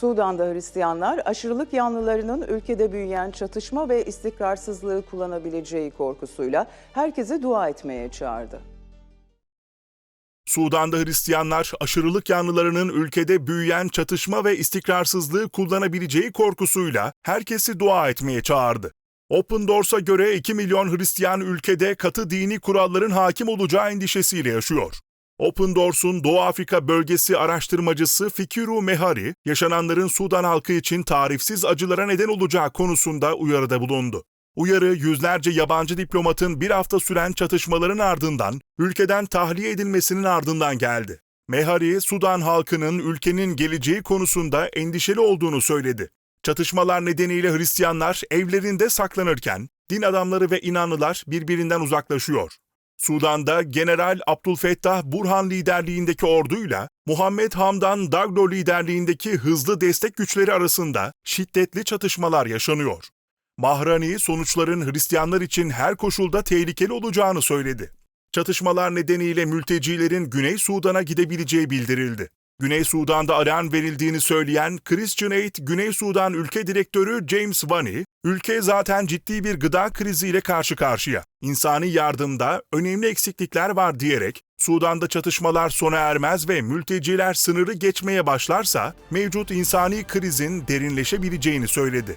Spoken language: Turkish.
Sudan'da Hristiyanlar aşırılık yanlılarının ülkede büyüyen çatışma ve istikrarsızlığı kullanabileceği korkusuyla herkese dua etmeye çağırdı. Sudan'da Hristiyanlar aşırılık yanlılarının ülkede büyüyen çatışma ve istikrarsızlığı kullanabileceği korkusuyla herkesi dua etmeye çağırdı. Open Doors'a göre 2 milyon Hristiyan ülkede katı dini kuralların hakim olacağı endişesiyle yaşıyor. Open Doors'un Doğu Afrika bölgesi araştırmacısı Fikiru Mehari, yaşananların Sudan halkı için tarifsiz acılara neden olacağı konusunda uyarıda bulundu. Uyarı yüzlerce yabancı diplomatın bir hafta süren çatışmaların ardından ülkeden tahliye edilmesinin ardından geldi. Mehari, Sudan halkının ülkenin geleceği konusunda endişeli olduğunu söyledi. Çatışmalar nedeniyle Hristiyanlar evlerinde saklanırken din adamları ve inanlılar birbirinden uzaklaşıyor. Sudan'da General Abdülfettah Burhan liderliğindeki orduyla Muhammed Hamdan Daglo liderliğindeki hızlı destek güçleri arasında şiddetli çatışmalar yaşanıyor. Mahrani sonuçların Hristiyanlar için her koşulda tehlikeli olacağını söyledi. Çatışmalar nedeniyle mültecilerin Güney Sudan'a gidebileceği bildirildi. Güney Sudan'da aran verildiğini söyleyen Christian Aid Güney Sudan Ülke Direktörü James Vani, ülke zaten ciddi bir gıda kriziyle karşı karşıya. İnsani yardımda önemli eksiklikler var diyerek Sudan'da çatışmalar sona ermez ve mülteciler sınırı geçmeye başlarsa mevcut insani krizin derinleşebileceğini söyledi.